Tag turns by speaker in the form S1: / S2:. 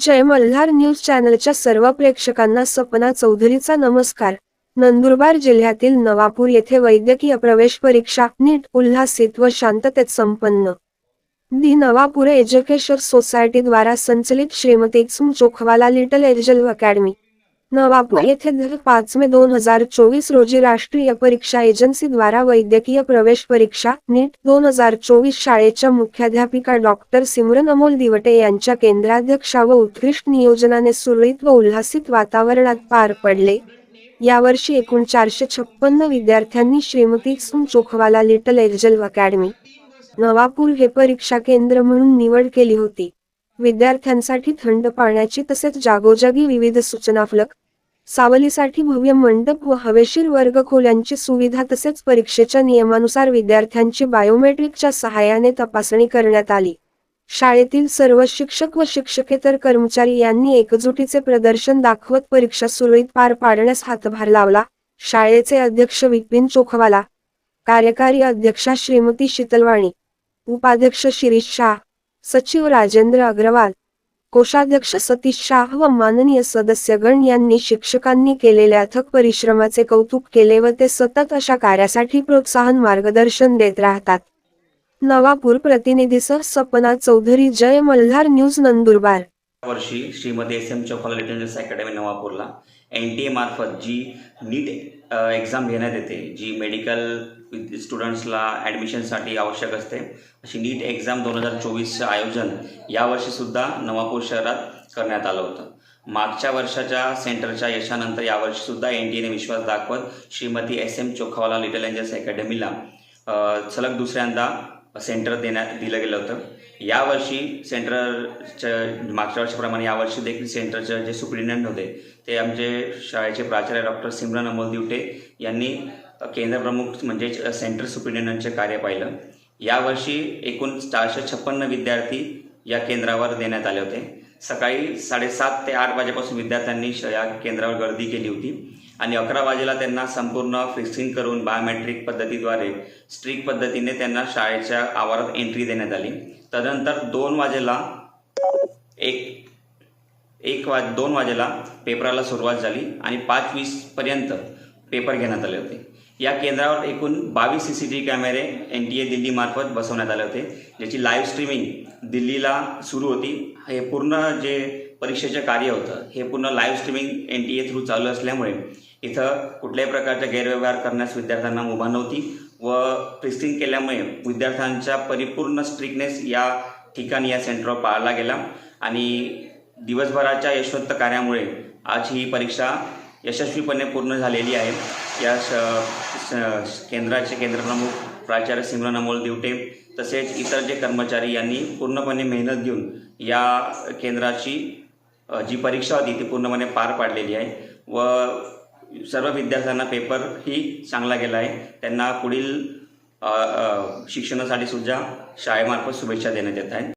S1: जय Malhar news चॅनलच्या सर्व प्रेक्षकांना सपना चौधरीचा नमस्कार. नंदुरबार जिल्ह्यातील नवापूर येथे वैद्यकीय प्रवेश परीक्षा नीट उल्हासित व शांततेत संपन्न. दी नवापूर एज्युकेशन सोसायटी द्वारा संचलित Shrimati Chokhawala little angel academy. Navapur येथे दर पाच मे दोन हजार चोवीस रोजी राष्ट्रीय परीक्षा एजन्सी द्वारा वैद्यकीय प्रवेश परीक्षा नीट दोन हजार चोवीस शाळेच्या मुख्याध्यापिका डॉक्टर सिमरन अमोल दिवटे यांच्या केंद्राध्यक्षा व उत्कृष्ट नियोजनाने सुरळीत व उल्हासित वातावरणात पार पडले. यावर्षी एकूण चारशे छप्पन्न विद्यार्थ्यांनी Shrimati sum Chokhawala little angel academy Navapur हे परीक्षा केंद्र म्हणून निवड केली होती. विद्यार्थ्यांसाठी थंड पाण्याची तसेच जागोजागी विविध सूचना फलक सावलीसाठी भव्य मंडप व हवेशीर वर्गखोल्यांची सुविधा तसेच परीक्षेच्या नियमानुसार विद्यार्थ्यांची बायोमेट्रिकच्या सहाय्याने तपासणी करण्यात आली. शाळेतील सर्व शिक्षक व शिक्षकेतर कर्मचारी यांनी एकजुटीचे प्रदर्शन दाखवत परीक्षा सुरळीत पार पाडण्यास हातभार लावला. शाळेचे अध्यक्ष विपिन चोखवाला कार्यकारी अध्यक्षा श्रीमती शीतलवाणी उपाध्यक्ष शिरीष शाह सचिव राजेंद्र अग्रवाल कोषाध्यक्ष सतीश शाह व माननीय सदस्यगण यांनी शिक्षकांनी केलेल्या अथक परिश्रमाचे कौतुक केले व ते सतत अशा कार्यासाठी प्रोत्साहन मार्गदर्शन देत राहतात. नवापूर प्रतिनिधीसह सपना चौधरी जय मल्हार न्यूज नंदुरबार.
S2: वर्षी श्रीमती एस एम चौफाला लिटरन्स अकॅडमी नवापूरला एन टी एमार्फत जी नीट एक्झाम घेण्यात येते जी मेडिकल स्टुडंट्सला ॲडमिशनसाठी आवश्यक असते. अशी नीट एक्झाम दोन हजार चोवीसचं आयोजन यावर्षीसुद्धा नवापूर शहरात करण्यात आलं होतं. मागच्या वर्षाच्या सेंटरच्या यशानंतर यावर्षीसुद्धा एन टी एने विश्वास दाखवत Shrimati S M Chokhawala little angels अकॅडमीला सलग दुसऱ्यांदा सेंटर देण्यात दिलं गेलं होतं. यावर्षी सेंटरच्या मागच्या वर्षाप्रमाणे यावर्षी देखील सेंटरचे जे सुप्रिटेंडंट होते ते आमचे शाळेचे प्राचार्य डॉक्टर सिमरन अमोल दिवटे यांनी केंद्रप्रमुख म्हणजेच सेंटर सुप्रिटेंडंटचे कार्य पाहिलं. यावर्षी एकूण चारशे छप्पन्न विद्यार्थी या केंद्रावर देण्यात आले होते. सकाळी साडेसात ते आठ वाजेपासून विद्यार्थ्यांनी श- या केंद्रावर गर्दी केली होती. आणि अकरा वाजेला त्यांना संपूर्ण फिक्सिंग करून बायोमेट्रिक पद्धतीद्वारे स्ट्रिक पद्धतीने त्यांना शाळेच्या आवारात एंट्री देण्यात आली. तदनंतर दोन वाजेला एक एक वा दोन वाजेला पेपराला सुरुवात झाली आणि पाच वीसपर्यंत पेपर घेण्यात आले होते. या केंद्रावर एकूण बावीस सी सी टी व्ही कॅमेरे एन टी ए दिल्लीमार्फत बसवण्यात आले होते ज्याची लाईव्ह स्ट्रीमिंग दिल्लीला सुरू होती. हे पूर्ण जे परीक्षेचे कार्य होतं हे पूर्ण live streaming N T A through चालू असल्यामुळे इथं कुठल्याही प्रकारचा गैरव्यवहार करण्यास विद्यार्थ्यांना मुभा नव्हती व टेस्टिंग केल्यामुळे विद्यार्थ्यांचा परिपूर्ण स्ट्रिकनेस या ठिकाणी या सेंटरवर पाळला गेला आणि दिवसभराच्या यशवंत कार्यामुळे आज ही परीक्षा यशस्वीपणे पूर्ण झालेली आहे. या श- केंद्राचे केंद्रप्रमुख प्राचार्य सिमरन अमोल दिवटे तसेच इतर जे कर्मचारी यांनी पूर्णपणे मेहनत घेऊन या केंद्राची जी परीक्षा होती ती पूर्णपणे पार पाडलेली आहे व सर्व विद्यार्थ्यांना पेपरही चांगला गेला आहे. त्यांना पुढील शिक्षणासाठी सुद्धा शाळेमार्फत शुभेच्छा देण्यात येत आहेत.